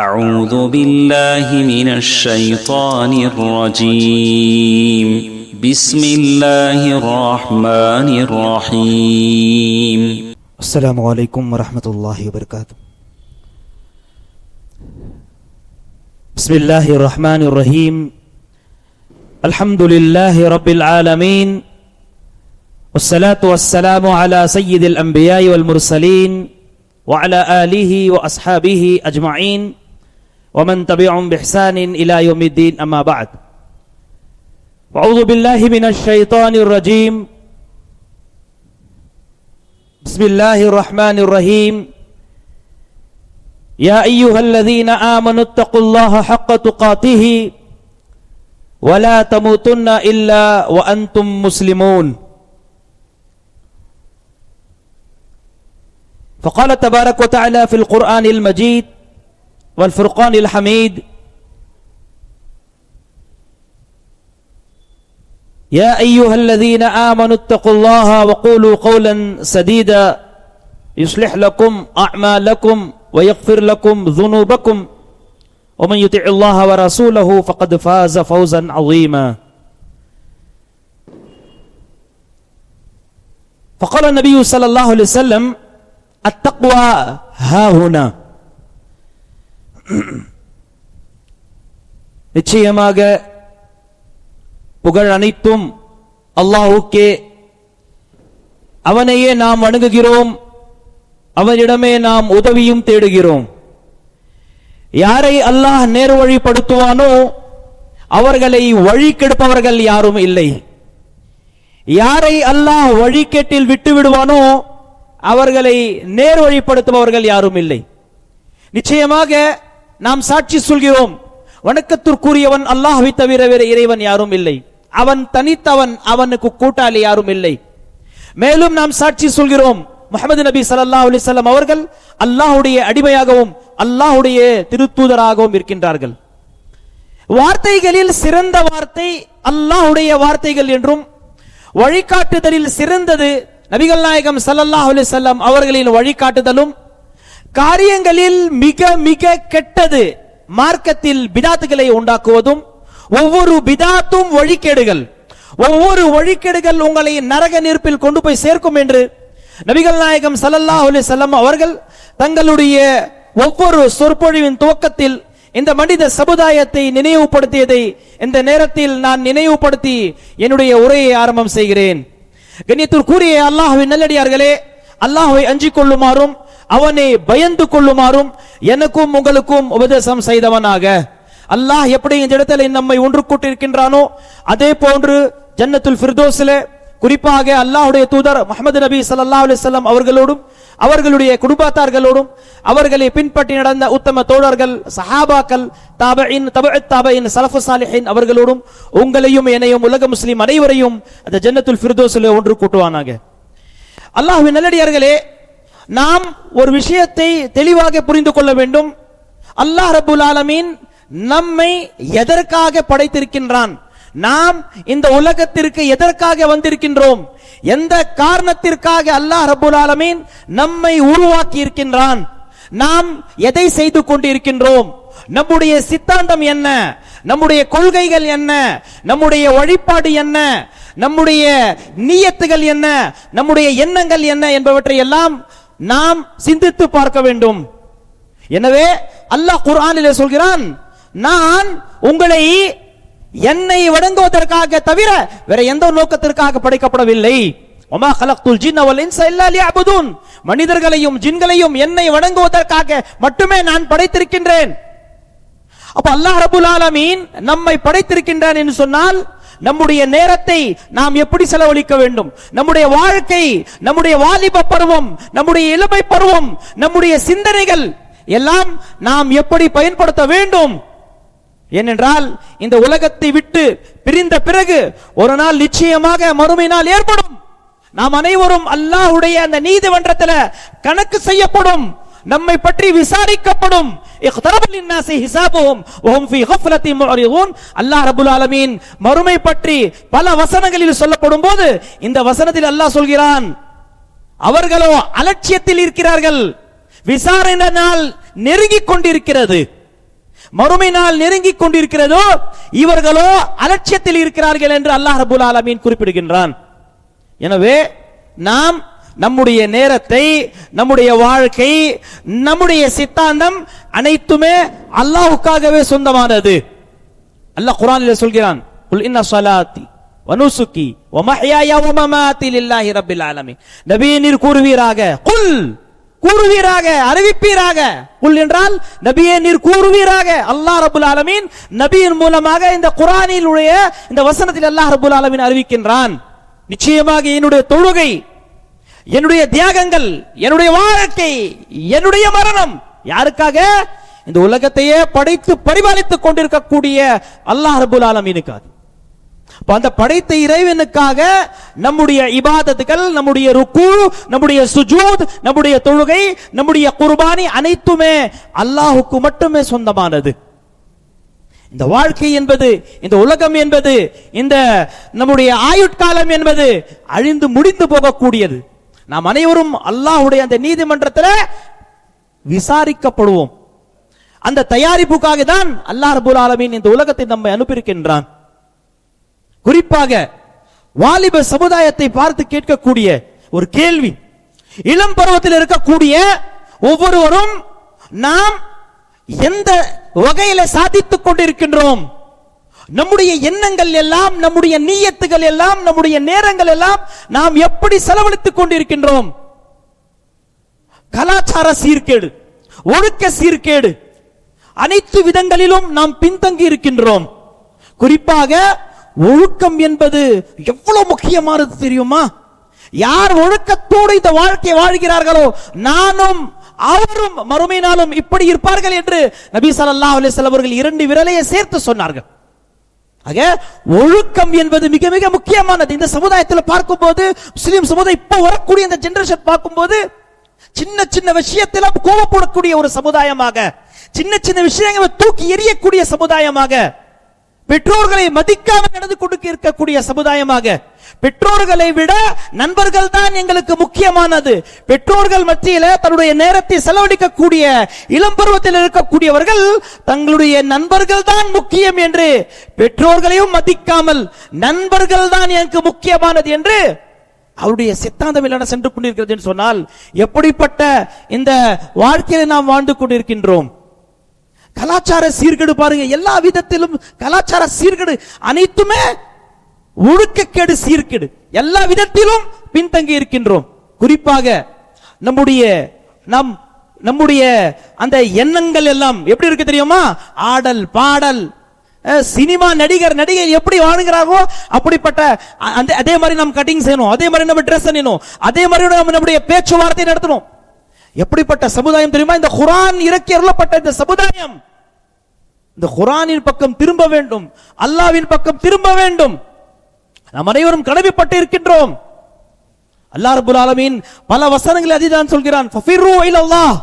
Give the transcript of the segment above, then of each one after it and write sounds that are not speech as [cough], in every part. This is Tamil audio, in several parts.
أعوذ بالله من الشيطان الرجيم. بسم الله الرحمن الرحيم. السلام عليكم ورحمة الله وبركاته. بسم الله الرحمن الرحيم. الحمد لله رب العالمين. والصلاة والسلام على سيد الأنبياء والمرسلين وعلى آله وأصحابه أجمعين. ومن تبعهم بإحسان إلى يوم الدين أما بعد. أعوذ بالله من الشيطان الرجيم. بسم الله الرحمن الرحيم. يا أيها الذين آمنوا اتقوا الله حق تقاته ولا تموتن إلا وأنتم مسلمون. فقال تبارك وتعالى في القرآن المجيد والفرقان الحميد. يا أيها الذين آمنوا اتقوا الله وقولوا قولا سديدا. يصلح لكم أعمالكم ويغفر لكم ذنوبكم. ومن يطع الله ورسوله فقد فاز فوزا عظيما. فقال النبي صلى الله عليه وسلم التقوى ها هنا. [clears throat] நிச்சயமாக புகழ் அனைத்தும் அல்லாஹுக்கே. அவனையே நாம் வணங்குகிறோம். அவனிடமே நாம் உதவியும் தேடுகிறோம். யாரை அல்லாஹ் நேர் வழிப்படுத்துவானோ அவர்களை வழி கெடுப்பவர்கள் யாரும் இல்லை. யாரை அல்லாஹ் வழிகேட்டில் விட்டு விடுவானோ அவர்களை நேர் வழிப்படுத்துபவர்கள் யாரும் இல்லை. நிச்சயமாக நாம் சாட்சி சொல்கிறோம். வணக்கத்திற்குரியவன் அல்லாஹை தவிர வேற இறைவன் யாரும் இல்லை. அவன் தனித்தவன் அவனுக்கு கூட்டாளி யாரும் இல்லை. மேலும் நாம் சாட்சி சொல்கிறோம். முகமது நபி சல்லா அலிசல்லாம் அவர்கள் அல்லாஹுடைய அடிமையாகவும் அல்லாஹுடைய திருத்தூதராகவும் இருக்கின்றார்கள். வார்த்தைகளில் சிறந்த வார்த்தை அல்லாஹ்வுடைய வார்த்தைகள் என்றும் வழிகாட்டுதலில் சிறந்தது நபிகள் நாயகம் ஸல்லல்லாஹு அலிசல்லாம் அவர்களின் வழிகாட்டுதலும் காரியங்களில் மிக மிக கெட்டது மார்க்கத்தில் பிதாத்துகளை உண்டாக்குவதும் ஒவ்வொரு பிதாத்தும் வழிகேடுகள். ஒவ்வொரு வழிகேடுகள் உங்களை நரக நெருப்பில் கொண்டு போய் சேர்க்கும் என்று நபிகள் நாயகம் சல்லல்லா அலி வஸல்லம் அவர்கள் தங்களுடைய ஒவ்வொரு சொற்பொழிவின் துவக்கத்தில் இந்த மனித சமுதாயத்தை நினைவுபடுத்தியதை இந்த நேரத்தில் நான் நினைவுபடுத்தி என்னுடைய உரையை ஆரம்பம் செய்கிறேன். கண்ணியத்திற்குரிய அல்லாஹுவின் நல்லடியார்களே அல்லாஹுவை அஞ்சிக் கொள்ளுமாறும் அவனை பயந்து கொள்ளுமாறும் எனக்கும் உங்களுக்கும் உபதேசம் செய்தவனாக. அல்லாஹ் எப்படி இந்த இடத்துல நம்மை ஒன்று கூட்டிருக்கின்றானோ அதே போன்று ஜன்னத்துல் ஃபிர்தோஸிலே குறிப்பாக அல்லாஹுடைய தூதர் முகமது நபி சல்லா அலிசல்லாம் அவர்களோடும் அவர்களுடைய குடும்பத்தார்களோடும் அவர்களை பின்பற்றி நடந்த உத்தம தோழர்கள் சஹாபாக்கள் தாபஇன் தபஅத் தாபஇன் சலஃபு சாலிஹின் அவர்களோடும் உங்களையும் என்னையும் உலக முஸ்லீம் அனைவரையும் அந்த ஜன்னத்துல் ஃபிர்தோஸிலே ஒன்று கூட்டுவானாக. அல்லாஹுவின் நல்லடியார்களே நாம் ஒரு விஷயத்தை தெளிவாக புரிந்து கொள்ள வேண்டும். அல்லாஹ் ரபுல் ஆலமீன் நம்மை எதற்காக படைத்திருக்கின்றான்? நாம் இந்த உலகத்திற்கு எதற்காக வந்திருக்கின்றோம்? எந்த காரணத்திற்காக அல்லாஹ் ரபுல் ஆலமீன் நம்மை உருவாக்கி இருக்கின்றான் நாம் எதை செய்து கொண்டிருக்கின்றோம்? நம்முடைய சித்தாந்தம் என்ன? நம்முடைய கொள்கைகள் என்ன? நம்முடைய வழிபாடு என்ன? நம்முடைய நீயத்துகள் என்ன? நம்முடைய எண்ணங்கள் என்ன என்பவற்றை எல்லாம் நாம் சிந்தித்து பார்க்க வேண்டும். எனவே அல்லாஹ் குர்ஆனிலே சொல்கிறான் நான் உங்களை என்னை வணங்குவதற்காக தவிர வேற எந்த நோக்கத்திற்காக படைக்கப்படவில்லை. ஒமா கலக்துல் ஜின் வல் இன்ஸ இல்லா லியஅபுதுன். மனிதர்களையும் ஜின்களையும் என்னை வணங்குவதற்காக மட்டுமே நான் படைத்திருக்கின்றேன். அப்ப அல்லாஹ் ரபுல் ஆலமீன் நம்மை படைத்திருக்கின்றான் என்று சொன்னால் நம்முடைய நேரத்தை நாம் எப்படி செலவழிக்க வேண்டும்? நம்முடைய வாழ்க்கை நம்முடைய வாலிப பருவம் நம்முடைய இளமை பருவம் நம்முடைய சிந்தனைகள் எல்லாம் நாம் எப்படி பயன்படுத்த வேண்டும்? ஏனென்றால் இந்த உலகத்தை விட்டு பிரிந்த பிறகு ஒரு நாள் நிச்சயமாக மறுமை நாள் ஏற்படும். நாம் அனைவரும் அல்லாஹ்வுடைய அந்த நீதிமன்றத்தில் கணக்கு செய்யப்படும். நம்மை பற்றி விசாரிக்கப்படும். அல்லாஹ் ரபுல் ஆலமீன் மறுமை பற்றி பல வசனங்களில் சொல்லப்படும் போது இந்த வசனத்தில் அல்லாஹ் சொல்கிறான் அவர்களோ அலட்சியத்தில் இருக்கிறார்கள். விசாரணை நாள் நெருங்கிக் கொண்டிருக்கிறது. மறுமை நாள் நெருங்கிக் கொண்டிருக்கிறதோ இவர்களோ அலட்சியத்தில் இருக்கிறார்கள் என்று அல்லாஹ் ரபுல் ஆலமீன் குறிப்பிடுகின்றான். எனவே நாம் நம்முடைய நேரத்தை நம்முடைய வாழ்க்கை நம்முடைய சித்தாந்தம் அனைத்துமே அல்லாஹுக்காகவே சொந்தமானது. அல்லாஹ் குர்ஆனில் சொல்கிறான் குல் இன்ன வனுசுக்கி வமமாத்தி லில்லாஹி ரப்பில் ஆலமீன். நபியே நீர் கூறுவீராக குல் கூறுவீராக அறிவிப்பீராக. குல் என்றால் நபியே நீர் கூறுவீராக அல்லாஹ் ரபுல் ஆலமீன். நபியின் மூலமாக இந்த குர்ஆனிலுடைய இந்த வசனத்தில் அல்லாஹ் ரபுல் ஆலமீன் அறிவிக்கின்றான். நிச்சயமாக என்னுடைய தொழுகை என்னுடைய தியாகங்கள் என்னுடைய வாழ்க்கை என்னுடைய மரணம். யாருக்காக? இந்த உலகத்தையே படைத்து பரிபாலித்துக் கொண்டிருக்கக்கூடிய அல்லாஹ் ரபுல் ஆலமீனுக்காக அந்த படைத்த இறைவனுக்காக நம்முடைய இபாதத்துகள் நம்முடைய ருக்கு நம்முடைய சுஜூத் நம்முடைய தொழுகை நம்முடைய குர்பானி அனைத்துமே அல்லாஹுக்கு மட்டுமே சொந்தமானது. இந்த வாழ்க்கை என்பது இந்த உலகம் என்பது இந்த நம்முடைய ஆயுட்காலம் என்பது அழிந்து முடிந்து போகக்கூடியது. நாம் அனைவரும் அல்லாஹ்வுடைய அந்த நீதிமன்றத்தில் விசாரிக்கப்படுவோம். அந்த தயாரிப்புக்காக தான் அல்லாஹ் ரபுல் ஆலமீன் இந்த உலகத்தை நம்மை அனுப்பியிருக்கின்றான். குறிப்பாக வாலிப சமுதாயத்தை பார்த்து கேட்கக்கூடிய ஒரு கேள்வி. இளம் பருவத்தில் இருக்கக்கூடிய ஒவ்வொருவரும் நாம் எந்த வகையில சாதித்துக் கொண்டிருக்கின்றோம்? நம்முடைய எண்ணங்கள் எல்லாம் நம்முடைய நீயத்துகள் எல்லாம் நம்முடைய நேரங்கள் எல்லாம் நாம் எப்படி செலவழித்துக் கொண்டிருக்கின்றோம்? கலாச்சார சீர்கேடு ஒழுக்க சீர்கேடு அனைத்து விதங்களிலும் நாம் பின்தங்கி இருக்கின்றோம். குறிப்பாக ஒழுக்கம் என்பது எவ்வளவு முக்கியமானது தெரியுமா? யார் ஒழுக்கத்தோடு இந்த வாழ்க்கை வாழ்கிறார்களோ நானும் அவரும் மறுமை நாளும் இப்படி இருப்பார்கள் என்று நபி ஸல்லல்லாஹு அலைஹி அவர்கள் இரண்டு விரலையை சேர்த்து சொன்னார்கள். ஆக ஒழுக்கம் என்பது மிக மிக முக்கியமானது. இந்த சமுதாயத்தில் பார்க்கும்போது முஸ்லிம் சமுதாயம் இப்போ வரக்கூடிய இந்த ஜெனரேஷன் பார்க்கும்போது சின்ன சின்ன விஷயத்திலும் கோபப்படக்கூடிய ஒரு சமுதாயமாக சின்ன சின்ன விஷயங்களை தூக்கி எறியக்கூடிய சமுதாயமாக பெற்றோர்களை மதிக்காமல் நடந்து கொண்டு இருக்கக்கூடிய சமுதாயமாக பெற்றோர்களை விட நண்பர்கள் தான் எங்களுக்கு முக்கியமானது. பெற்றோர்கள் மத்தியில தன்னுடைய நேரத்தை செலவழிக்கக்கூடிய இளம் பருவத்தில் இருக்கக்கூடியவர்கள் தங்களுடைய நண்பர்கள் தான் முக்கியம் என்று பெற்றோர்களையும் மதிக்காமல் நண்பர்கள் தான் எனக்கு முக்கியமானது என்று அவருடைய சித்தாந்தம் இல்லாத சென்று கொண்டிருக்கிறது என்று சொன்னால் எப்படிப்பட்ட இந்த வாழ்க்கையில நாம் வாழ்ந்து கொண்டிருக்கின்றோம்? கலாச்சார சீர்கேடு பாருங்க எல்லா விதத்திலும் கலாச்சார சீர்கேடு அனைத்துமே ஒழுக்கக்கேடு சீர்கேடு. எல்லா விதத்திலும் பின்தங்கி இருக்கின்றோம். குறிப்பாக நம்முடைய நம் நம்முடைய அந்த எண்ணங்கள் எல்லாம் எப்படி இருக்கு தெரியுமா? ஆடல் பாடல். சினிமா நடிகர் நடிகை எப்படி வாழுகிறார்களோ அப்படிப்பட்ட அந்த அதே மாதிரி நம்ம கட்டிங் செய்யணும். அதே மாதிரி நம்ம ட்ரெஸ் அணியணும். அதே மாதிரி நம்ம நம்முடைய பேச்சுவார்த்தை நடத்தணும். எப்படிப்பட்ட சமுதாயம் தெரியுமா? இந்த குரான் இறக்கி அருளப்பட்ட இந்த சமுதாயம். இந்த குரானின் பக்கம் திரும்ப வேண்டும். அல்லாவின் பக்கம் திரும்ப வேண்டும். நாம் அனைவரும் கடமைப்பட்டு இருக்கின்றோம் அல்லாஹ் ரபுல் ஆலமீன் பல வசனங்களை அதிதான் சொல்கிறான். அல்லாவின்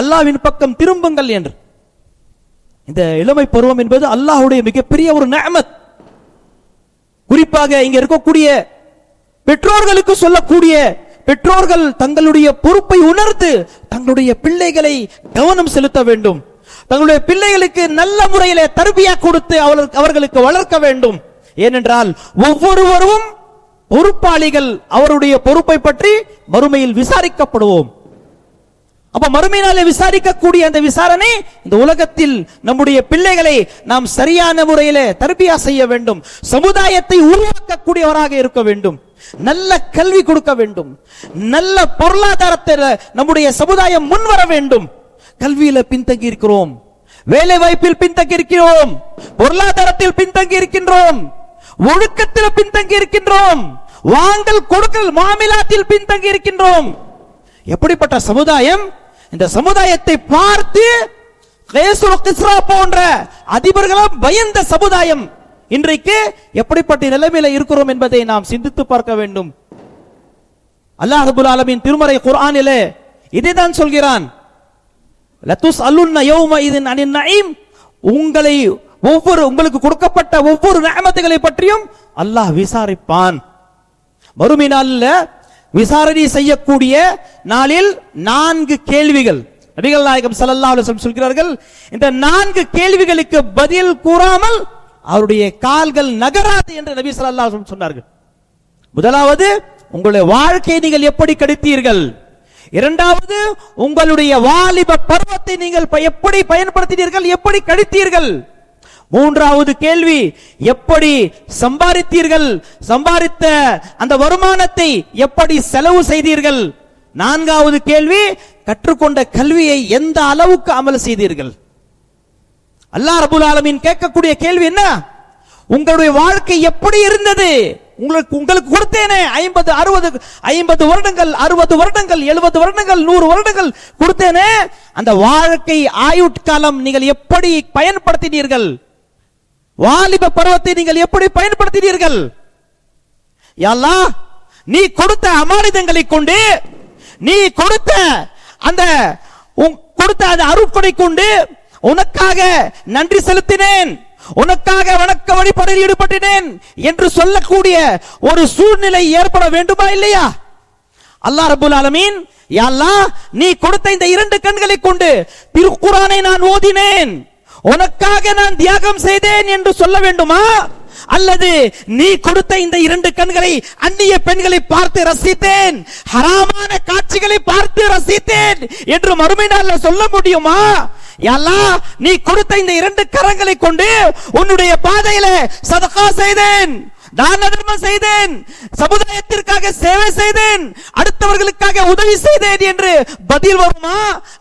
அல்லாஹ்வின் பக்கம் திரும்புங்கள் என்று. இந்த இளமை பருவம் என்பது அல்லாஹ்வுடைய மிகப்பெரிய ஒரு நேமத் குறிப்பாக இங்க இருக்கக்கூடிய பெற்றோர்களுக்கு சொல்லக்கூடிய பெற்றோர்கள் தங்களுடைய பொறுப்பை உணர்ந்து தங்களுடைய பிள்ளைகளை கவனம் செலுத்த வேண்டும். தங்களுடைய பிள்ளைகளுக்கு நல்ல முறையில தருபியா கொடுத்து அவர்களுக்கு வளர்க்க வேண்டும். ஏனென்றால் ஒவ்வொருவரும் பொறுப்பாளிகள் அவருடைய பொறுப்பை பற்றி மறுமையில் விசாரிக்கப்படுவோம். அப்ப மறுமையினாலே விசாரிக்கக்கூடிய அந்த விசாரணை இந்த உலகத்தில் நம்முடைய பிள்ளைகளை நாம் சரியான முறையில தர்பியா செய்ய வேண்டும். சமுதாயத்தை உருவாக்கக்கூடியவராக இருக்க வேண்டும். நல்ல கல்வி கொடுக்க வேண்டும். நல்ல பொருளாதாரத்தில் நம்முடைய சமுதாயம் முன்வர வேண்டும். கல்வியில பின்தங்கி இருக்கிறோம். வேலை வாய்ப்பில் பின்தங்கி இருக்கிறோம். பொருளாதாரத்தில் பின்தங்கி இருக்கின்றோம். ஒழுக்கத்தில் பின்தங்கி இருக்கின்றோம் வாங்கல் கொடுக்கல் மாமிலாத்தில் பின்தங்கி இருக்கின்றோம் எப்படிப்பட்ட சமுதாயம்? இந்த சமுதாயத்தை பார்த்து போன்ற அதிபர்களும் பயந்த சமுதாயம் இன்றைக்கு எப்படிப்பட்ட நிலைமையில இருக்கிறோம் என்பதை நாம் சிந்தித்து பார்க்க வேண்டும். அல்லாஹ் ரபுல் திருமறை குர்ஆனிலே இதைதான் சொல்கிறான். லத்துஸ் அல்லுன்ன யௌம இதன் அனின் உங்களை ஒவ்வொரு உங்களுக்கு கொடுக்கப்பட்ட ஒவ்வொரு நியமத்துகளை பற்றியும் அல்லாஹ் விசாரிப்பான். மறுமை நாளில் விசாரணை செய்யக்கூடிய நாளில் நான்கு கேள்விகள். நபிகள் நாயகம் சல்லா அலுவலம் சொல்கிறார்கள் இந்த நான்கு கேள்விகளுக்கு பதில் கூறாமல் அவருடைய கால்கள் நகராது என்று நபி சல்லா சொன்னார்கள். முதலாவது உங்களுடைய வாழ்க்கையை நீங்கள் எப்படி கடித்தீர்கள்? இரண்டாவது உங்களுடைய வாலிப பருவத்தை நீங்கள் ப- எப்படி பயன்படுத்தினீர்கள்? எப்படி கழித்தீர்கள் மூன்றாவது கேள்வி எப்படி சம்பாதித்தீர்கள் சம்பாதித்த அந்த வருமானத்தை எப்படி செலவு செய்தீர்கள்? நான்காவது கேள்வி கற்றுக்கொண்ட கல்வியை எந்த அளவுக்கு அமல் செய்தீர்கள்? அல்லாஹ் ரபுல் ஆலமின் கேட்கக்கூடிய கேள்வி என்ன? உங்களுடைய வாழ்க்கை எப்படி இருந்தது? உங்களுக்கு உங்களுக்கு கொடுத்தேனே ஐம்பது அறுபது ஐம்பது வருடங்கள் அறுபது வருடங்கள் எழுபது வருடங்கள் நூறு வருடங்கள் கொடுத்தேனே அந்த வாழ்க்கை ஆயுட்காலம் நீங்கள் எப்படி பயன்படுத்தினீர்கள்? வாலிப பருவத்தை நீங்கள் எப்படி பயன்படுத்தினீர்கள்? யாழ்லா நீ கொடுத்த அமானிதங்களை கொண்டு நீ கொடுத்த அந்த கொடுத்த அந்த அருட்கொடை கொண்டு உனக்காக நன்றி செலுத்தினேன் உனக்காக வணக்க வழிபாடில் ஈடுபட்டினேன் என்று சொல்லக்கூடிய ஒரு சூழ்நிலை ஏற்பட வேண்டுமா இல்லையா? அல்லாஹ் ரபுல் ஆலமீன் யாழ்லா நீ கொடுத்த இந்த இரண்டு கண்களை கொண்டு திருக்குரானை நான் ஓதினேன். உனக்காக நான் தியாகம் செய்தேன் என்று சொல்ல வேண்டுமா? அல்லது நீ கொடுத்த இந்த இரண்டு கண்களை அந்நிய பெண்களை பார்த்து ரசித்தேன் ஹராமான காட்சிகளை பார்த்து ரசித்தேன் என்று மறுமை நாள்ல சொல்ல முடியுமா? யா நீ கொடுத்த இந்த இரண்டு கரங்களை கொண்டு உன்னுடைய பாதையில சதகா செய்தேன். தான தர்மம் செய்தேன்? சமுதாயத்திற்காக சேவை செய்தேன். அடுத்தவர்களுக்காக உதவி செய்தேன் என்று பதில் வருமா?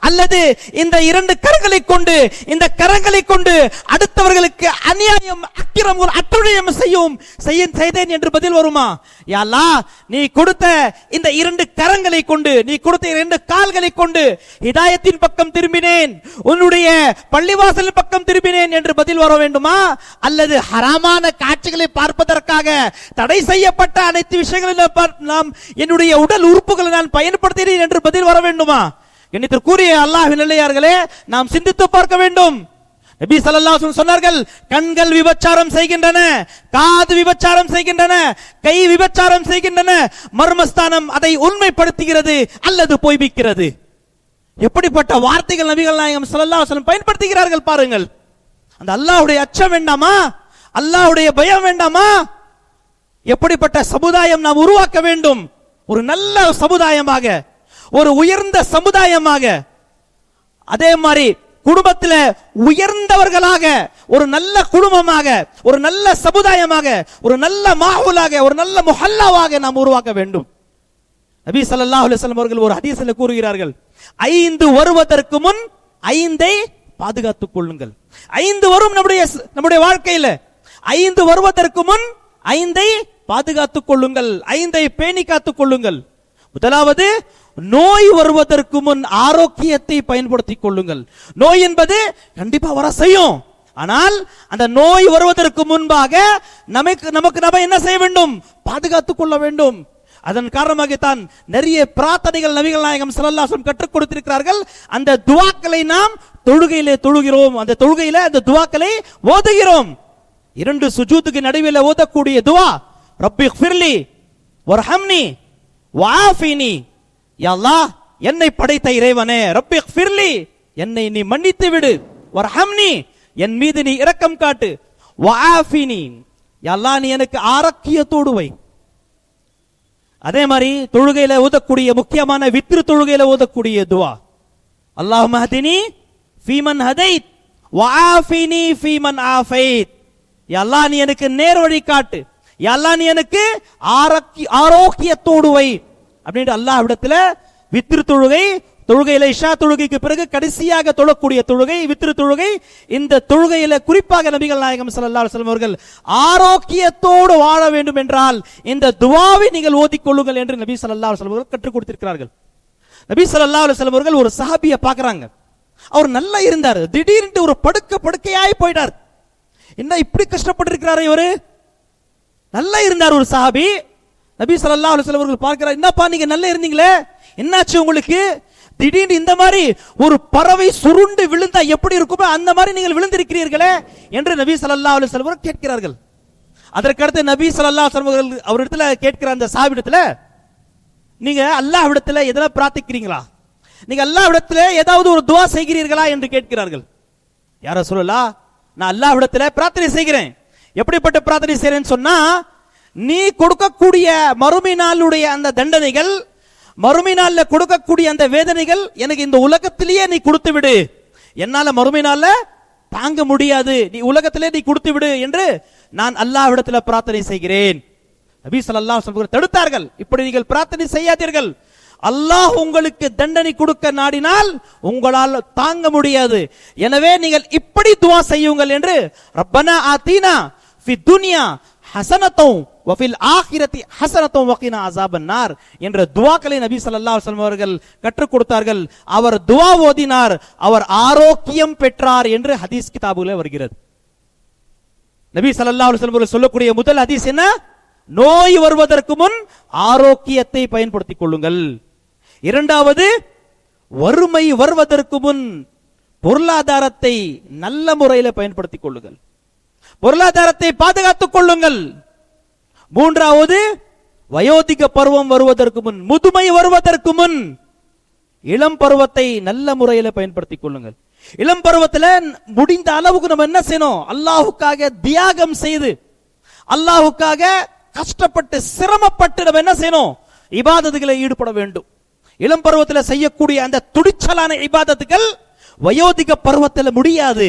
அல்லது இந்த இரண்டு கரங்களை கொண்டு இந்த கரங்களை கொண்டு அடுத்தவர்களுக்கு அநியாயம் அக்கிரம் அட்டுழியம் செய்யும் செய்ய செய்தேன் என்று பதில் வருமா? யா நீ கொடுத்த இந்த இரண்டு கரங்களை கொண்டு நீ கொடுத்த இரண்டு கால்களை கொண்டு ஹிதாயத்தின் பக்கம் திரும்பினேன் உன்னுடைய பள்ளிவாசல் பக்கம் திரும்பினேன் என்று பதில் வர வேண்டுமா? அல்லது ஹராமான காட்சிகளை பார்ப்பதற்காக தடை செய்யப்பட்ட அனைத்து விஷயங்களிலும் பா- நாம் என்னுடைய உடல் உறுப்புகளை நான் பயன்படுத்துகிறேன் என்று பதில் வர வேண்டுமா? கூறிய அல்லாஹ் நிலையார்களே நாம் சிந்தித்து பார்க்க வேண்டும். நபி ஸல்லல்லாஹு சொன்னார்கள் கண்கள் விபச்சாரம் செய்கின்றன காது விபச்சாரம் செய்கின்றன கை விபச்சாரம் செய்கின்றன மர்மஸ்தானம் அதை உண்மைப்படுத்துகிறது அல்லது பொய்பிக்கிறது எப்படிப்பட்ட வார்த்தைகள் நபிகள் நாயகம் ஸல்லல்லாஹு பயன்படுத்துகிறார்கள் பாருங்கள். அந்த அல்லாஹ்வுடைய அச்சம் வேண்டாமா? அல்லாஹ்வுடைய பயம் வேண்டாமா? எப்படிப்பட்ட சமுதாயம் நாம் உருவாக்க வேண்டும்? ஒரு நல்ல சமுதாயமாக ஒரு உயர்ந்த சமுதாயமாக. அதே மாதிரி குடும்பத்தில் உயர்ந்தவர்களாக ஒரு நல்ல குடும்பமாக ஒரு நல்ல சமுதாயமாக ஒரு நல்ல மாவுலாக ஒரு நல்ல முஹல்லாவாக நாம் உருவாக்க வேண்டும். நபி சல்லாஹ் அலுவலம் அவர்கள் ஒரு ஹதீசில் கூறுகிறார்கள் ஐந்து வருவதற்கு முன் ஐந்தை பாதுகாத்துக் கொள்ளுங்கள். ஐந்து வரும் நம்முடைய நம்முடைய வாழ்க்கையில ஐந்து வருவதற்கு முன் ஐந்தை பாதுகாத்துக் கொள்ளுங்கள் ஐந்தை பேணி காத்துக் கொள்ளுங்கள். முதலாவது நோய் வருவதற்கு முன் ஆரோக்கியத்தை பயன்படுத்திக் கொள்ளுங்கள். நோய் என்பது கண்டிப்பா வர செய்யும். ஆனால் அந்த நோய் வருவதற்கு முன்பாக நமக்கு நமக்கு நம்ம என்ன செய்ய வேண்டும்? பாதுகாத்துக் கொள்ள வேண்டும். அதன் காரணமாகத்தான் நிறைய பிரார்த்தனைகள் நபிகள் நாயகம் ஸல்லல்லாஹு கற்றுக் கொடுத்திருக்கிறார்கள். அந்த துவாக்களை நாம் தொழுகையிலே தொழுகிறோம். அந்த தொழுகையில அந்த துவாக்களை ஓதுகிறோம். இரண்டு சுஜூத்துக்கு நடுவில் ஓதக்கூடிய துவா. ரப்பி ஃபிர்லி வர்ஹம்னி வாஃபினி யல்லா என்னை படைத்த இறைவனே ரப்பி ஃபிர்லி என்னை நீ மன்னித்து விடு. வர்ஹம்னி என் மீது நீ இரக்கம் காட்டு. வாஃபினி யல்லா நீ எனக்கு ஆரோக்கியத்தோடு வை. அதே மாதிரி தொழுகையில ஓதக்கூடிய முக்கியமான வித்ரு தொழுகையில ஓதக்கூடிய துவா. அல்லாஹ் மஹதினி ஃபீமன் ஹதைத் வஆஃபினி ஃபீமன் ஆஃபைத். யா நீ எனக்கு நேர் வழி காட்டு. யா நீ எனக்கு ஆரோக்கிய ஆரோக்கியத்தோடு வை. அப்படின்ட்டு அல்லாஹ் இடத்துல வித்திரு தொழுகை தொழுகையில இஷா தொழுகைக்கு பிறகு கடைசியாக தொழக்கூடிய தொழுகை வித்திரு தொழுகை. இந்த தொழுகையில குறிப்பாக நபிகள் நாயகம் சல்லா அலைஹி அவர்கள் ஆரோக்கியத்தோடு வாழ வேண்டும் என்றால் இந்த துவாவை நீங்கள் ஓதிக்கொள்ளுங்கள் என்று நபி சல்லா அலைஹி அவர்கள் கற்றுக் கொடுத்திருக்கிறார்கள். நபி சல்லா அலைஹி அவர்கள் ஒரு சஹாபியை பார்க்குறாங்க. அவர் நல்லா இருந்தார். திடீர்னு ஒரு படுக்க படுக்கையாய் போயிட்டார். என்ன இப்படி கஷ்டப்பட்டிருக்கிறாரு இவரு? நல்லா இருந்தார் ஒரு சஹாபி. நபி ஸல்லல்லாஹு அலைஹி சிலவர்கள் அவர்கள் பார்க்கிறார் என்னப்பா நீங்க நல்லா இருந்தீங்களே? என்னாச்சு உங்களுக்கு? திடீர்னு இந்த மாதிரி ஒரு பறவை சுருண்டு விழுந்தா எப்படி இருக்குமோ அந்த மாதிரி நீங்கள் விழுந்திருக்கிறீர்களே? என்று நபி ஸல்லல்லாஹு அலைஹி வஸல்லம் அவர்கள் கேட்கிறார்கள். அதற்கடுத்து நபி ஸல்லல்லாஹு அலைஹி அவர்கள் அவரிடத்துல கேட்கிற அந்த சாபிடத்துல நீங்க அல்லாஹ்விடத்துல எதனா பிரார்த்திக்கிறீங்களா? நீங்க அல்லாஹ்விடத்துல ஏதாவது ஒரு துவா செய்கிறீர்களா? என்று கேட்கிறார்கள். யார சொல்லலா நான் அல்லாஹ்விடத்துல பிரார்த்தனை செய்கிறேன். எப்படிப்பட்ட பிரார்த்தனை செய்கிறேன்னு சொன்னா நீ கொடுக்கக்கூடிய மறுமை நாளுடைய அந்த தண்டனைகள் மறுமை நாளில் கொடுக்கக்கூடிய அந்த வேதனைகள் எனக்கு இந்த உலகத்திலேயே நீ கொடுத்து விடு. என்னால மறுமை நாளில் தாங்க முடியாது. நீ உலகத்திலே நீ கொடுத்து விடு என்று நான் அல்லாஹ்விடத்துல பிரார்த்தனை செய்கிறேன். நபி ஸல்லல்லாஹு தடுத்தார்கள். இப்படி நீங்கள் பிரார்த்தனை செய்யாதீர்கள். அல்லாஹ் உங்களுக்கு தண்டனை கொடுக்க நாடினால் உங்களால் தாங்க முடியாது. எனவே நீங்கள் இப்படி துவா செய்யுங்கள் என்று ரப்பனா ஆத்தீனா ஃபி துனியா ஹசனத்தும் வஃபில் ஆகிரத்தி ஹசனத்தும் வகினா அசாபன்னார் என்ற துவாக்களை நபி சல்லா அலைஹி அவர்கள் கற்றுக் கொடுத்தார்கள். அவர் துவா ஓதினார். அவர் ஆரோக்கியம் பெற்றார் என்று ஹதீஸ் கிதாபுகளே வருகிறது. நபி சல்லா அலுவலம் அவர்கள் சொல்லக்கூடிய முதல் ஹதீஸ் என்ன? நோய் வருவதற்கு முன் ஆரோக்கியத்தை பயன்படுத்திக் கொள்ளுங்கள். இரண்டாவது வறுமை வருவதற்கு முன் பொருளாதாரத்தை நல்ல முறையில் பயன்படுத்திக் கொள்ளுங்கள். பொருளாதாரத்தை பாதுகாத்துக் கொள்ளுங்கள். மூன்றாவது வயோதிக பருவம் வருவதற்கு முன் முதுமை வருவதற்கு முன் இளம் பருவத்தை நல்ல முறையில் பயன்படுத்திக் கொள்ளுங்கள். இளம் பருவத்தில் முடிந்த அளவுக்கு நம்ம என்ன செய்யணும்? அல்லாஹுக்காக தியாகம் செய்து அல்லாஹுக்காக கஷ்டப்பட்டு சிரமப்பட்டு நம்ம என்ன செய்யணும்? இபாதத்துகளை ஈடுபட வேண்டும். இளம் பருவத்தில் செய்யக்கூடிய அந்த துடிச்சலான இபாதத்துகள் வயோதிக பருவத்தில் முடியாது.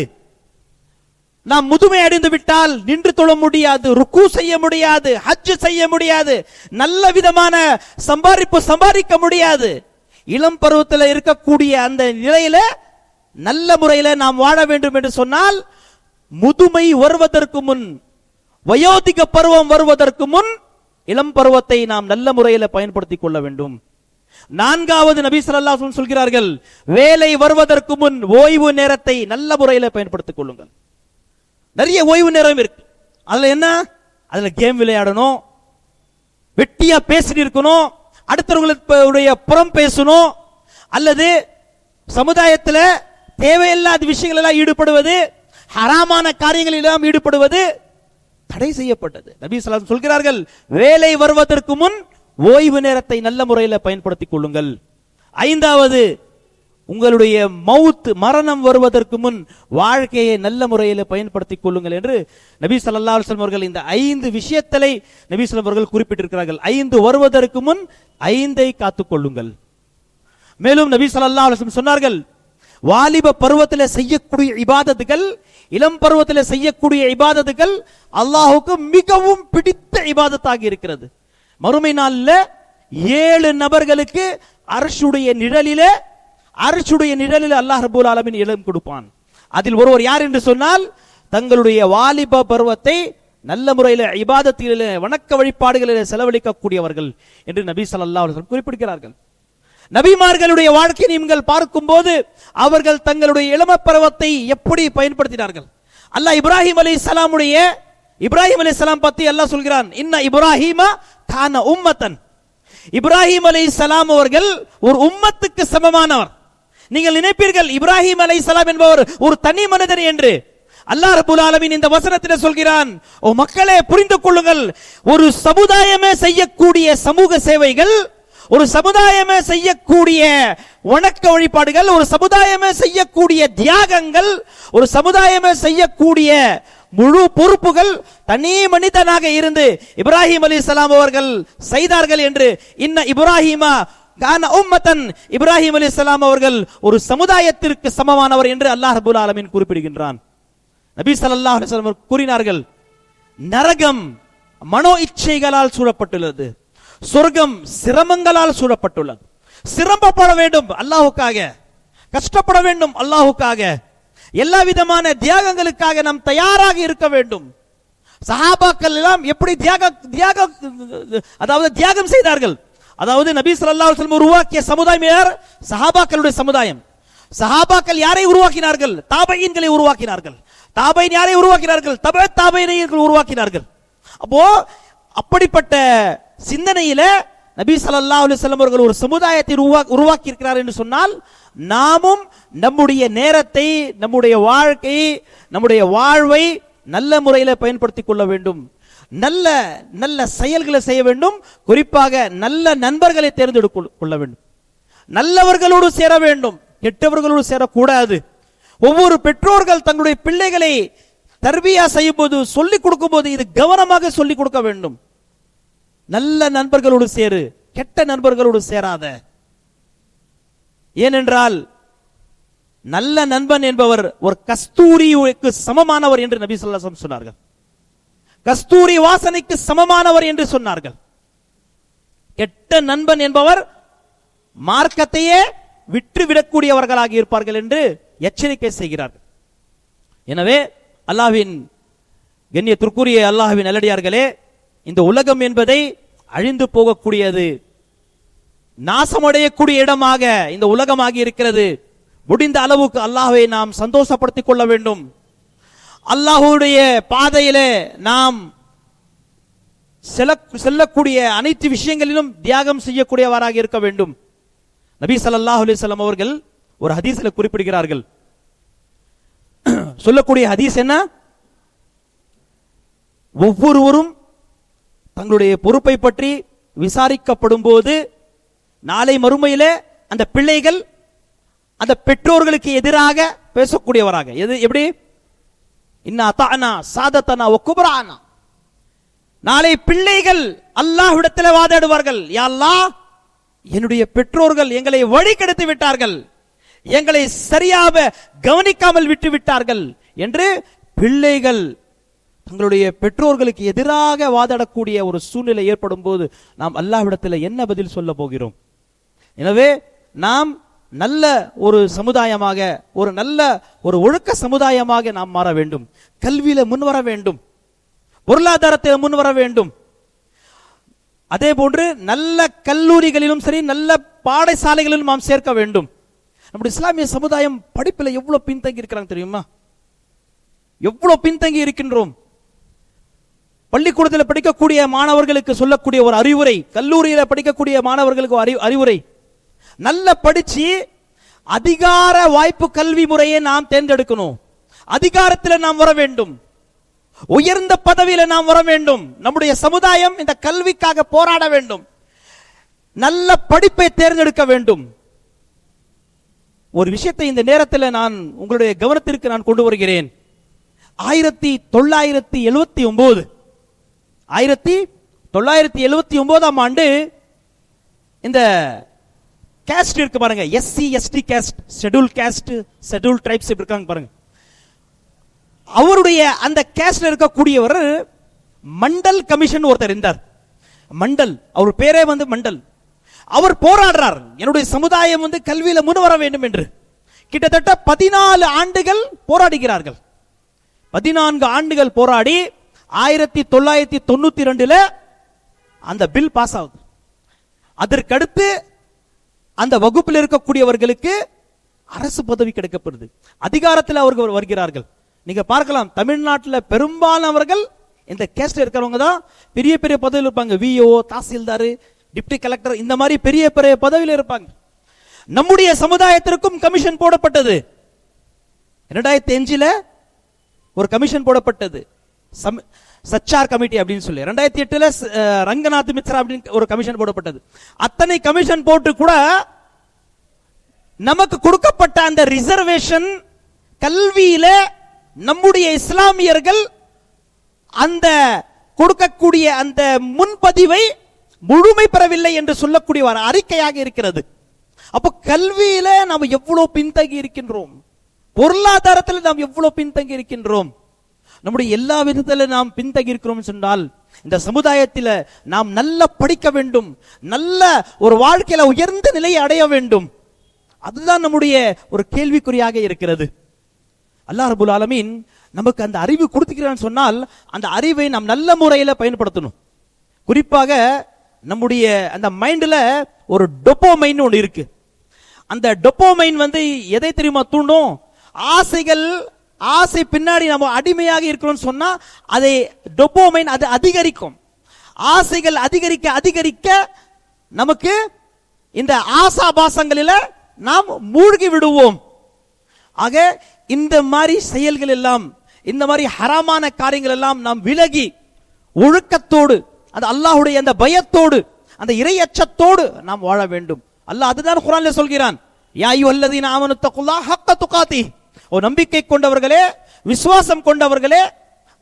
நாம் முதுமை அடைந்து விட்டால் நின்று தொழ முடியாது ருக்கு செய்ய முடியாது ஹஜ் செய்ய முடியாது நல்ல விதமான சம்பாதிப்பு சம்பாதிக்க முடியாது. இளம் பருவத்தில் இருக்கக்கூடிய அந்த நிலையில நல்ல முறையில் நாம் வாழ வேண்டும் என்று சொன்னால் முதுமை வருவதற்கு முன் வயோதிக பருவம் வருவதற்கு முன் இளம் பருவத்தை நாம் நல்ல முறையில் பயன்படுத்திக் கொள்ள வேண்டும். நான்காவது நபி சொல்லா சொல்கிறார்கள் வேலை வருவதற்கு முன் ஓய்வு நேரத்தை நல்ல முறையில் பயன்படுத்திக் கொள்ளுங்கள். நிறைய ஓய்வு நேரம் இருக்கு. அதுல என்ன? அதுல கேம் விளையாடணும் வெட்டியா பேசிட்டு இருக்கணும் அடுத்தவங்களுடைய புறம் பேசணும் அல்லது சமுதாயத்துல தேவையில்லாத விஷயங்கள் எல்லாம் ஈடுபடுவது ஹராமான காரியங்களில் எல்லாம் ஈடுபடுவது தடை செய்யப்பட்டது. நபி ஸல்லல்லாஹு சொல்கிறார்கள் வேலை வருவதற்கு முன் ஓய்வு நேரத்தை நல்ல முறையில் பயன்படுத்திக் கொள்ளுங்கள். ஐந்தாவது உங்களுடைய மவுத் மரணம் வருவதற்கு முன் வாழ்க்கையை நல்ல முறையில் பயன்படுத்திக் கொள்ளுங்கள் என்று நபி சல்லா அலுவலம் அவர்கள் இந்த ஐந்து விஷயத்தலை நபி சொல்லம் அவர்கள் குறிப்பிட்டிருக்கிறார்கள். ஐந்து வருவதற்கு முன் ஐந்தை காத்துக்கொள்ளுங்கள் மேலும் நபி சல்லா அலுவலம் சொன்னார்கள் வாலிப பருவத்தில் செய்யக்கூடிய இபாதத்துகள் இளம் பருவத்தில் செய்யக்கூடிய இபாதத்துகள் அல்லாஹுக்கு மிகவும் பிடித்த இபாதத்தாக இருக்கிறது. மறுமை நாளில் ஏழு நபர்களுக்கு அரசுடைய நிழலிலே அரசுடைய நிழலில் அல்லாஹ் ரபுல் ஆலமின் இடம் கொடுப்பான். அதில் ஒருவர் யார் என்று சொன்னால் தங்களுடைய வாலிப பருவத்தை நல்ல முறையில் இபாதத்திலே வணக்க வழிபாடுகளில் செலவழிக்கக்கூடியவர்கள் என்று நபி சல்லா அவர்கள் குறிப்பிடுகிறார்கள். நபிமார்களுடைய வாழ்க்கையை நீங்கள் பார்க்கும்போது அவர்கள் தங்களுடைய இளம பருவத்தை எப்படி பயன்படுத்தினார்கள்? அல்லாஹ் இப்ராஹிம் அலி சலாமுடைய இப்ராஹிம் அலி சலாம் பத்தி எல்லாம் சொல்கிறான். இன்ன இப்ராஹிமா கான உம்மத்தன். இப்ராஹிம் அலி இஸ்லாம் அவர்கள் ஒரு உம்மத்துக்கு சமமானவர். நீங்கள் நினைப்பீர்கள் இப்ராஹிம் அலை சலாம் என்பவர் ஒரு தனி மனிதன் என்று. அல்லாஹ் ரபுல் ஆலமின் இந்த வசனத்தில் சொல்கிறான் ஓ மக்களே புரிந்து கொள்ளுங்கள். ஒரு சமுதாயமே செய்யக்கூடிய சமூக சேவைகள் ஒரு சமுதாயமே செய்யக்கூடிய வணக்க வழிபாடுகள் ஒரு சமுதாயமே செய்யக்கூடிய தியாகங்கள் ஒரு சமுதாயமே செய்யக்கூடிய முழு பொறுப்புகள் தனி மனிதனாக இருந்து இப்ராஹிம் அலி அவர்கள் செய்தார்கள் என்று இன்ன இப்ராஹிமா கான உம்மத்தன் இப்ராஹிம் அலி அவர்கள் ஒரு சமுதாயத்திற்கு சமமானவர் என்று அல்லாஹ் ரபுல் ஆலமின் குறிப்பிடுகின்றான். நபி சல்லாஹ் அலைஹி கூறினார்கள் நரகம் மனோ இச்சைகளால் சூழப்பட்டுள்ளது சொர்க்கம் சிரமங்களால் சூழப்பட்டுள்ளது. சிரமப்பட வேண்டும் அல்லாஹுக்காக கஷ்டப்பட வேண்டும் அல்லாஹுக்காக எல்லா விதமான தியாகங்களுக்காக நாம் தயாராக இருக்க வேண்டும். சஹாபாக்கள் எல்லாம் எப்படி தியாக தியாக அதாவது தியாகம் செய்தார்கள்? அதாவது நபி ஸல்லல்லாஹு உருவாக்கிய சமுதாயம் யார்? சஹாபாக்களுடைய சமுதாயம். சஹாபாக்கள் யாரை உருவாக்கினார்கள்? தாபையின்களை உருவாக்கினார்கள். தாபையின் யாரை உருவாக்கினார்கள்? தப தாபையினர்கள் உருவாக்கினார்கள். அப்போ அப்படிப்பட்ட சிந்தனையில நபி சல்லா அலைஹி அவர்கள் ஒரு சமுதாயத்தை உருவா- உருவாக்கி இருக்கிறார் என்று சொன்னால் நாமும் நம்முடைய நேரத்தை நம்முடைய வாழ்க்கை நம்முடைய வாழ்வை நல்ல முறையில் பயன்படுத்தி கொள்ள வேண்டும். நல்ல நல்ல செயல்களை செய்ய வேண்டும். குறிப்பாக நல்ல நண்பர்களை தேர்ந்தெடுக்க கொள்ள வேண்டும். நல்லவர்களோடு சேர வேண்டும். கெட்டவர்களோடு சேரக்கூடாது. ஒவ்வொரு பெற்றோர்கள் தங்களுடைய பிள்ளைகளை தர்பியா செய்யும் போது சொல்லிக் கொடுக்கும் போது இது கவனமாக சொல்லிக் கொடுக்க வேண்டும். நல்ல நண்பர்களோடு சேரு. கெட்ட நண்பர்களோடு சேராத. ஏனென்றால் நல்ல நண்பன் என்பவர் ஒரு கஸ்தூரிக்கு சமமானவர் என்று நபி ஸல்லல்லாஹு சொன்னார்கள். கஸ்தூரி வாசனைக்கு சமமானவர் என்று சொன்னார்கள். கெட்ட நண்பன் என்பவர் மார்க்கத்தையே விற்றுவிடக்கூடியவர்களாக இருப்பார்கள் என்று எச்சரிக்கை செய்கிறார்கள். எனவே அல்லாஹ்வின் துர்க்குரிய அல்லாஹ்வின் நல்லடியார்களே இந்த உலகம் என்பதை அழிந்து போகக்கூடியது நாசமடையக்கூடிய இடமாக இந்த உலகமாகி இருக்கிறது. முடிந்த அளவுக்கு அல்லாஹுவை நாம் சந்தோஷப்படுத்திக் கொள்ள வேண்டும். அல்லாஹுடைய பாதையிலே நாம் செல்ல- செல்லக்கூடிய அனைத்து விஷயங்களிலும் தியாகம் செய்யக்கூடியவராக இருக்க வேண்டும். நபி ஸல்லல்லாஹு அலிசல்லாம் அவர்கள் ஒரு ஹதீஸ்ல குறிப்பிடுகிறார்கள். சொல்லக்கூடிய ஹதீஸ் என்ன? ஒவ்வொருவரும் தங்களுடைய பொறுப்பை பற்றி விசாரிக்கப்படும் போது நாளை மறுமையிலே அந்த பிள்ளைகள் அந்த பெற்றோர்களுக்கு எதிராக பேசக்கூடியவராக. எது எப்படி? இன்னா அத்தானா சாதத்தனா ஒக்குபரானா நாளை பிள்ளைகள் அல்லாஹ்விடத்தில் வாதாடுவார்கள். யாழ்லா அல்லாஹ் என்னுடைய பெற்றோர்கள் எங்களை வழி கெடுத்து விட்டார்கள். எங்களை சரியாக கவனிக்காமல் விட்டு விட்டார்கள். என்று பிள்ளைகள் தங்களுடைய பெற்றோர்களுக்கு எதிராக வாதாடக்கூடிய ஒரு சூழ்நிலை ஏற்படும் போது நாம் அல்லாஹ்விடத்தில் என்ன பதில் சொல்ல போகிறோம்? எனவே நாம் நல்ல ஒரு சமுதாயமாக ஒரு நல்ல ஒரு ஒழுக்க சமுதாயமாக நாம் மாற வேண்டும். கல்வியில முன்வர வேண்டும். பொருளாதாரத்தில் முன்வர வேண்டும். அதே போன்று நல்ல கல்லூரிகளிலும் சரி நல்ல பாடசாலைகளிலும் நாம் சேர்க்க வேண்டும். நம்முடைய இஸ்லாமிய சமுதாயம் படிப்பில் எவ்வளவு பின்தங்கி இருக்கிறாங்க தெரியுமா? எவ்வளவு பின்தங்கி இருக்கின்றோம்? பள்ளிக்கூடத்தில் படிக்கக்கூடிய மாணவர்களுக்கு சொல்லக்கூடிய ஒரு அறிவுரை கல்லூரியில் படிக்கக்கூடிய மாணவர்களுக்கு அறிவுரை. நல்ல படிச்சு அதிகார வாய்ப்பு கல்வி முறையை நாம் தேர்ந்தெடுக்கணும். அதிகாரத்தில் நாம் வர வேண்டும். உயர்ந்த பதவியில நாம் வர வேண்டும். நம்முடைய சமுதாயம் இந்த கல்விக்காக போராட வேண்டும். நல்ல படிப்பை தேர்ந்தெடுக்க வேண்டும். ஒரு விஷயத்தை இந்த நேரத்தில் நான் உங்களுடைய கவனத்திற்கு நான் கொண்டு வருகிறேன். ஆயிரத்தி தொள்ளாயிரத்தி எழுவத்தி ஒன்பது ஆயிரத்தி தொள்ளாயிரத்தி எழுவத்தி ஒன்பதாம் ஆண்டு இந்த கேஸ்ட் இருக்கு பாருங்க. SC ST caste schedule caste schedule tribes இப்படி இருக்காங்க பாருங்க. அவருடைய அந்த கேஸ்ட்ல இருக்கக்கூடியவர் மண்டல் கமிஷன் ஒருத்தர் இருந்தார். மண்டல். அவர் பேரே வந்து மண்டல். அவர் போராடுறார். என்னுடைய சமுதாயம் வந்து கல்வியில முன் வர வேண்டும் என்று. கிட்டத்தட்ட பதினாலு ஆண்டுகள் போராடுகிறார்கள். பதினான்கு ஆண்டுகள் போராடி ஆயிரத்தி தொள்ளாயிரத்தி தொண்ணூத்தி ரெண்டுல அந்த பில் பாஸ் ஆகுது. அதற்கடுத்து அந்த வகுப்பில் இருக்கக்கூடியவர்களுக்கு அரசு பதவி கிடைக்கப்படுது. அதிகாரத்தில் அவர்கள் வருகிறார்கள். நீங்க பார்க்கலாம் தமிழ்நாட்டில் பெரும்பாலானவர்கள் இந்த கேஸ்ட் இருக்கிறவங்க தான் பெரிய பெரிய பதவியில் இருப்பாங்க. விஓ தாசில்தார் டிப்டி கலெக்டர் இந்த மாதிரி பெரிய பெரிய பதவியில் இருப்பாங்க. நம்முடைய சமுதாயத்திற்கும் கமிஷன் போடப்பட்டது. இரண்டாயிரத்தி அஞ்சில் ஒரு கமிஷன் போடப்பட்டது. சம்- சச்சார் கமிட்டி அப்படின்னு சொல்லி. ரெண்டாயிரத்தி எட்டுல ரங்கநாத் மித்ரா அப்படின்னு ஒரு கமிஷன் போடப்பட்டது. அத்தனை கமிஷன் போட்டு கூட நமக்கு கொடுக்கப்பட்ட அந்த ரிசர்வேஷன் கல்வியில நம்முடைய இஸ்லாமியர்கள் அந்த கொடுக்கக்கூடிய அந்த முன்பதிவை முழுமை பெறவில்லை என்று சொல்லக்கூடிய ஒரு அறிக்கையாக இருக்கிறது. அப்போ கல்வியில நாம் எவ்வளவு பின்தங்கி இருக்கின்றோம்? பொருளாதாரத்தில் நாம் எவ்வளவு பின்தங்கி இருக்கின்றோம்? நம்முடைய எல்லா விதத்தில் நாம் பின்தங்கி இருக்கிறோம் சொன்னால் இந்த சமுதாயத்தில் நாம் நல்லா படிக்க வேண்டும் நல்ல ஒரு வாழ்க்கையில உயர்ந்த நிலையை அடைய வேண்டும். அதுதான் நம்முடைய ஒரு கேள்விக்குறியாக இருக்கிறது. அல்லா ரபுல் ஆலமீன் நமக்கு அந்த அறிவு கொடுத்துக்கிறான்னு சொன்னால் அந்த அறிவை நாம் நல்ல முறையில் பயன்படுத்தணும். குறிப்பாக நம்முடைய அந்த மைண்டில் ஒரு டொப்போமைன் ஒன்று இருக்கு. அந்த டொப்போமைன் வந்து எதை தெரியுமா தூண்டும்? ஆசைகள் ஆசை பின்னாடி நம்ம அடிமையாக இருக்கிறோம்னு சொன்னா அதை டொப்போமைன் அது அதிகரிக்கும். ஆசைகள் அதிகரிக்க அதிகரிக்க நமக்கு இந்த ஆசாபாசங்களில் நாம் மூழ்கி விடுவோம். ஆக இந்த மாதிரி செயல்கள் எல்லாம் இந்த மாதிரி ஹராமான காரியங்கள் எல்லாம் நாம் விலகி ஒழுக்கத்தோடு அந்த அல்லாஹுடைய அந்த பயத்தோடு அந்த இறையச்சத்தோடு நாம் வாழ வேண்டும். அல்லாஹ் அதுதான் குரான்ல சொல்கிறான் யாயு அல்லதீன் ஆமனு தக்குல்லா ஹக்க துகாத்தி. ஓ நம்பிக்கை கொண்டவர்களே விசுவாசம் கொண்டவர்களே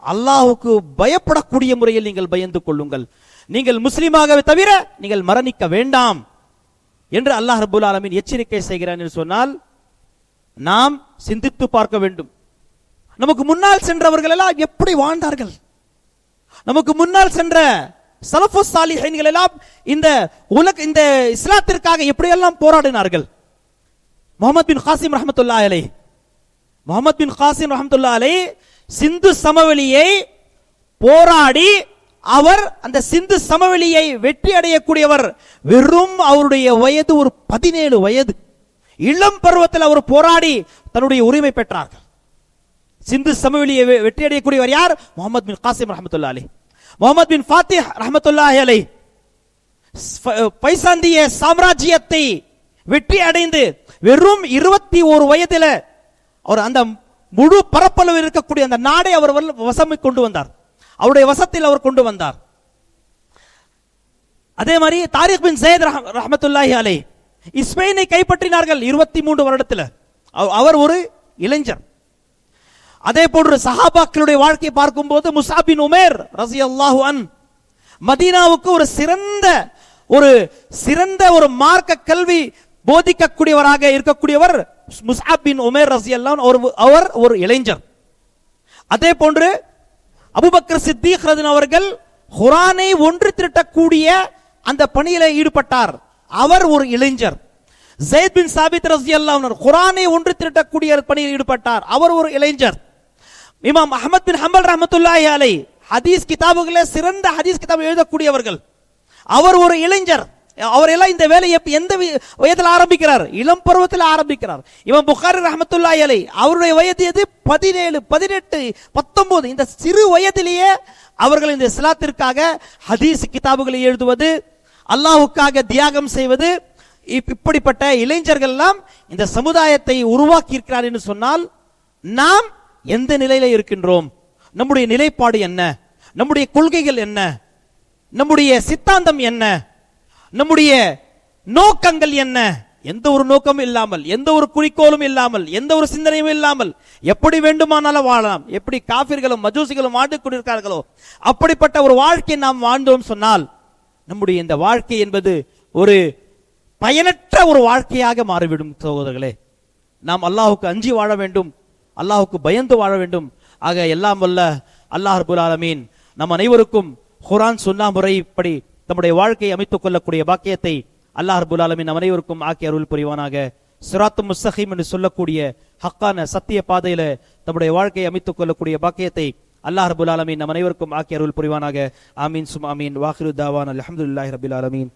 அல்லாஹுக்கு பயப்படக்கூடிய முறையில் நீங்கள் பயந்து கொள்ளுங்கள். நீங்கள் முஸ்லீமாகவே தவிர நீங்கள் மரணிக்க வேண்டாம் என்று அல்லாஹ் ரபுல் ஆலமின் எச்சரிக்கை செய்கிறான் என்று சொன்னால் நாம் சிந்தித்து பார்க்க வேண்டும். நமக்கு முன்னால் சென்றவர்கள் எல்லாம் எப்படி வாழ்ந்தார்கள்? நமக்கு முன்னால் சென்ற சலஃபு சாலிஹைன்கள் எல்லாம் இந்த உலக இந்த இஸ்லாத்திற்காக எப்படியெல்லாம் போராடினார்கள்? முகமது பின் காசிம் ரஹமத்துல்லா அலை முகமது பின் காசிம் ரஹமத்துல்லா அலை சிந்து சமவெளியை போராடி அவர் அந்த சிந்து சமவெளியை வெற்றி அடையக்கூடியவர். வெறும் அவருடைய வயது ஒரு பதினேழு வயது. இளம் பருவத்தில் அவர் போராடி தன்னுடைய உரிமை பெற்றார்கள். சிந்து சமவெளியை வெற்றி அடையக்கூடியவர் யார்? முகமது பின் காசிம் ரஹமத்துல்லா அலி முகமது பின் ஃபாத்திஹ் ரஹமத்துல்லாஹி அலை பைசாந்திய சாம்ராஜ்யத்தை வெற்றி அடைந்து வெறும் இருபத்தி ஒரு வயதில் அவர் அந்த முழு பரப்பளவில் இருக்கக்கூடிய அந்த நாடை அவர் வசமை கொண்டு வந்தார். அவருடைய வசத்தில் அவர் கொண்டு வந்தார். அதே மாதிரி தாரிக் பின் சையத் ரஹமத்துல்லாஹி அலை இஸ்பெயினை கைப்பற்றினார்கள் இருபத்தி மூன்று வருடத்தில் அவர் ஒரு இளைஞர். அதே போன்று சஹாபாக்களுடைய வாழ்க்கையை பார்க்கும்போது முசாபின் உமேர் ரசி அல்லாஹு அன் மதீனாவுக்கு ஒரு சிறந்த ஒரு சிறந்த ஒரு மார்க்க கல்வி போதிக்கக்கூடியவராக இருக்கக்கூடியவர் முஸ்ஆப் பின் உமேர் ரசி ஒரு அவர் ஒரு இளைஞர். அதே போன்று அபுபக்கர் சித்திக் ரதின் அவர்கள் குரானை ஒன்று திரட்டக்கூடிய அந்த பணியில ஈடுபட்டார். அவர் ஒரு இளைஞர். ஜெயித் பின் சாபித் ரஸியல்லாஹு குரானை ஒன்று திரட்டக்கூடிய பணியில் ஈடுபட்டார். அவர் ஒரு இளைஞர். இமாம் அஹமத் பின் ஹம்பல் ரஹமத்துல்லாஹி அலை ஹதீஸ் கிதாபுகளே சிறந்த ஹதீஸ் கிதாப் எழுதக்கூடியவர்கள். அவர் ஒரு இளைஞர். அவர் எல்லாம் இந்த வேலையை எப்ப- எந்த வயதில் ஆரம்பிக்கிறார்? இளம் பருவத்தில் ஆரம்பிக்கிறார். இவன் புகாரி ரஹமத்துல்லா அலை அவருடைய வயது எது? பதினேழு பதினெட்டு பத்தொன்பது. இந்த சிறு வயதிலேயே அவர்கள் இந்த இஸ்லாத்திற்காக ஹதீஸ் கிதாபுகளை எழுதுவது அல்லாஹுக்காக தியாகம் செய்வது இப்- இப்படிப்பட்ட இளைஞர்கள் எல்லாம் இந்த சமுதாயத்தை உருவாக்கி இருக்கிறார் என்று சொன்னால் நாம் எந்த நிலையில இருக்கின்றோம்? நம்முடைய நிலைப்பாடு என்ன? நம்முடைய கொள்கைகள் என்ன? நம்முடைய சித்தாந்தம் என்ன? நம்முடைய நோக்கங்கள் என்ன? எந்த ஒரு நோக்கமும் இல்லாமல் எந்த ஒரு குறிக்கோளும் இல்லாமல் எந்த ஒரு சிந்தனையும் இல்லாமல் எப்படி வேண்டுமானாலும் வாழலாம். எப்படி காபிர்களும் மஜூசிகளும் வாழ்ந்து கொண்டிருக்கிறார்களோ அப்படிப்பட்ட ஒரு வாழ்க்கை நாம் வாழ்ந்தோம் சொன்னால் நம்முடைய இந்த வாழ்க்கை என்பது ஒரு பயனற்ற ஒரு வாழ்க்கையாக மாறிவிடும் சகோதரர்களே. நாம் அல்லாஹுக்கு அஞ்சி வாழ வேண்டும் அல்லாஹுக்கு பயந்து வாழ வேண்டும். ஆக எல்லாம் வல்ல அல்லாஹ் அபுல் ஆலமீன் நம் அனைவருக்கும் குரான் சுன்னா முறைப்படி தம்முடைய வாழ்க்கையை அமைத்துக் கொள்ளக்கூடிய பாக்கியத்தை அல்லாஹ் ரபுல் அனைவருக்கும் ஆக்கி அருள் புரிவானாக. சிராத்து முஸ்தகீம் என்று சொல்லக்கூடிய ஹக்கான சத்திய பாதையில தம்முடைய வாழ்க்கையை அமைத்துக் கொள்ளக்கூடிய பாக்கியத்தை அல்லாஹ் ரபுல் ஆலமீன் நம் அனைவருக்கும் ஆக்கி அருள் புரிவானாக. ஆமீன் சும் ஆமீன். வாஹிரு தாவான். அலமதுல்லாஹி ரபில் ஆலமீன்.